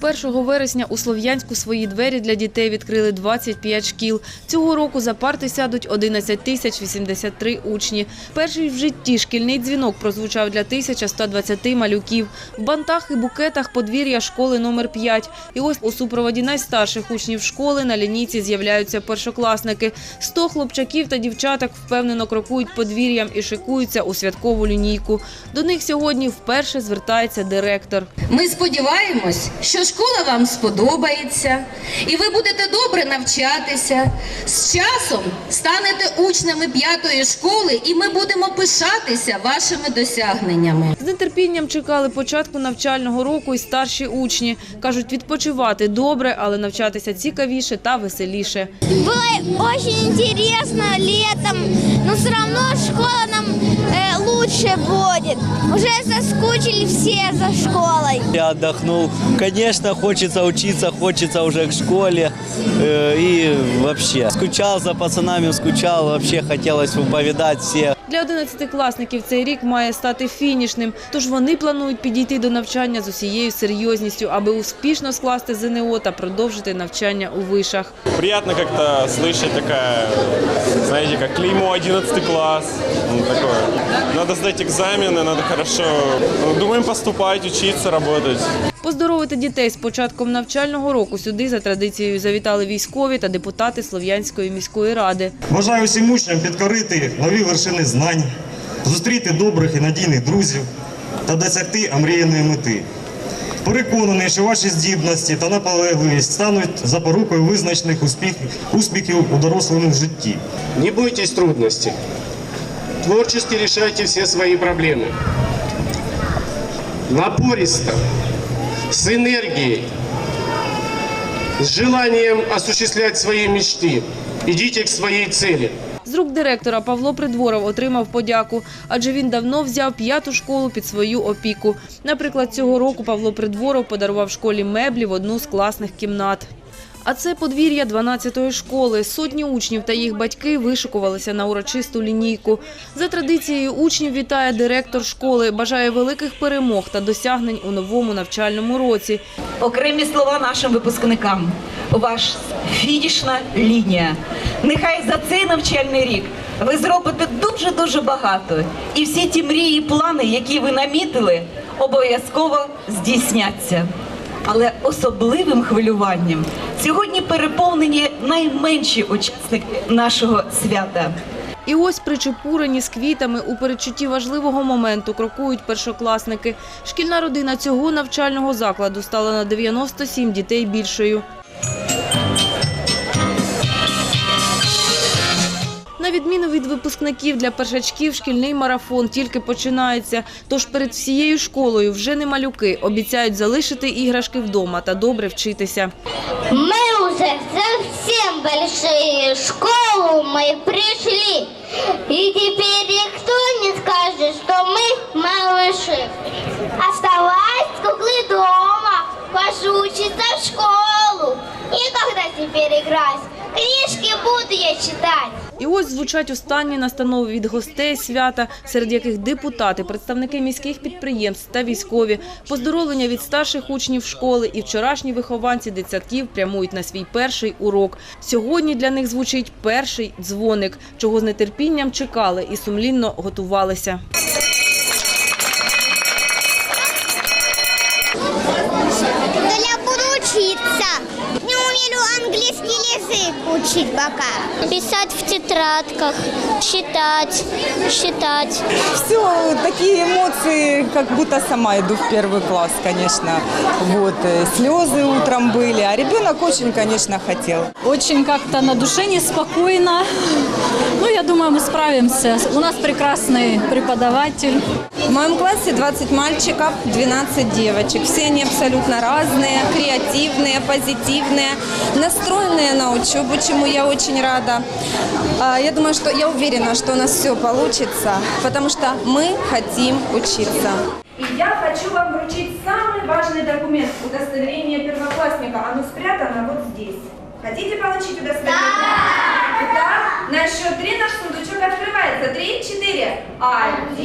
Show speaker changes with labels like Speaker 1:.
Speaker 1: 1 вересня у Слов'янську свої двері для дітей відкрили 25 шкіл. Цього року за парти сядуть 11 тисяч 83 учні. Перший в житті шкільний дзвінок прозвучав для 1120 малюків. В бантах і букетах подвір'я школи номер 5. І ось у супроводі найстарших учнів школи на лінійці з'являються першокласники. 100 хлопчаків та дівчаток впевнено крокують подвір'ям і шикуються у святкову лінійку. До них сьогодні вперше звертається директор.
Speaker 2: Ми сподіваємось, що школа вам сподобається, і ви будете добре навчатися. З часом станете учнями п'ятої школи, і ми будемо пишатися вашими досягненнями.
Speaker 1: З нетерпінням чекали початку навчального року і старші учні. Кажуть, відпочивати добре, але навчатися цікавіше та веселіше.
Speaker 3: Было очень интересно летом, но все равно школа нам лучше будет. Уже соскучили все за школой.
Speaker 4: Я отдохнул Конечно, хочется учиться, хочется уже к школе. Э, и вообще, скучал за пацанами, скучал. Вообще хотелось повидать всех.
Speaker 1: Для 11-класників цей рік має стати фінішним, тож вони планують підійти до навчання з усією серйозністю, аби успішно скласти ЗНО та продовжити навчання у вишах.
Speaker 5: Приятно как-то слышать такая, знаете, как клеймо 11 класс. Ну, такое. Надо сдать экзамены, надо хорошо. ну, думаем поступать, учиться, работать.
Speaker 1: Поздоровити дітей з початком навчального року сюди за традицією завітали військові та депутати Слов'янської міської ради.
Speaker 6: Бажаю всім учням підкорити нові вершини знань, зустріти добрих і надійних друзів та досягти омріяної мети. Переконаний, що ваші здібності та наполегливість стануть запорукою визначних успіхів, успіхів у дорослому житті.
Speaker 7: Не бойтесь трудностей. Творчески решайте все свои проблемы. Напористо, с энергией, с желанием осуществлять свои мечты. Идите к своей цели.
Speaker 1: З рук директора Павло Придворов отримав подяку, адже він давно взяв п'яту школу під свою опіку. Наприклад, цього року Павло Придворов подарував школі меблі в одну з класних кімнат. А це подвір'я 12-ї школи. Сотні учнів та їх батьки вишикувалися на урочисту лінійку. За традицією учнів вітає директор школи, бажає великих перемог та досягнень у новому навчальному році.
Speaker 8: окремі слова нашим випускникам. Ваш фінішна лінія. Нехай за цей навчальний рік ви зробите дуже дуже багато, і всі ті мрії, і плани, які ви намітили, обов'язково здійсняться. Але особливим хвилюванням сьогодні переповнені найменші учасники нашого свята.
Speaker 1: І ось причепурені з квітами у передчутті важливого моменту крокують першокласники. Шкільна родина цього навчального закладу стала на 97 дітей більшою. На відміну від випускників для першачків, шкільний марафон тільки починається. Тож перед всією школою вже не малюки обіцяють залишити іграшки вдома та добре вчитися.
Speaker 3: Мы уже совсем большие. В школу мы пришли. И теперь никто не скажет, что мы малыши. Читать.
Speaker 1: І ось звучать останні настанови від гостей свята, серед яких депутати, представники міських підприємств та військові, поздоровлення від старших учнів школи і вчорашні вихованці дитсадків прямують на свій перший урок. Сьогодні для них звучить перший дзвоник, чого з нетерпінням чекали і сумлінно готувалися.
Speaker 3: Я буду учиться. Учить пока. Писать в тетрадках, читать, считать.
Speaker 9: Все, такие эмоции, как будто сама иду в первый класс, конечно. Вот, э, слезы утром были, а ребенок очень, конечно, хотел.
Speaker 10: Очень как-то на душе неспокойно. Ну, я думаю, мы справимся. У нас прекрасный преподаватель.
Speaker 9: В моем классе 20 мальчиков, 12 девочек. Все они абсолютно разные, креативные, позитивные, настроенные на учебу, чему я очень рада. А, Я думаю, что я уверена, что у нас все получится, потому что мы хотим учиться.
Speaker 11: И я хочу вам вручить самый важный документ – удостоверение первоклассника. Оно спрятано вот здесь. Хотите получить удостоверение? Да! Итак, на счет три наш сундучок открывается. Три, четыре. Один, два,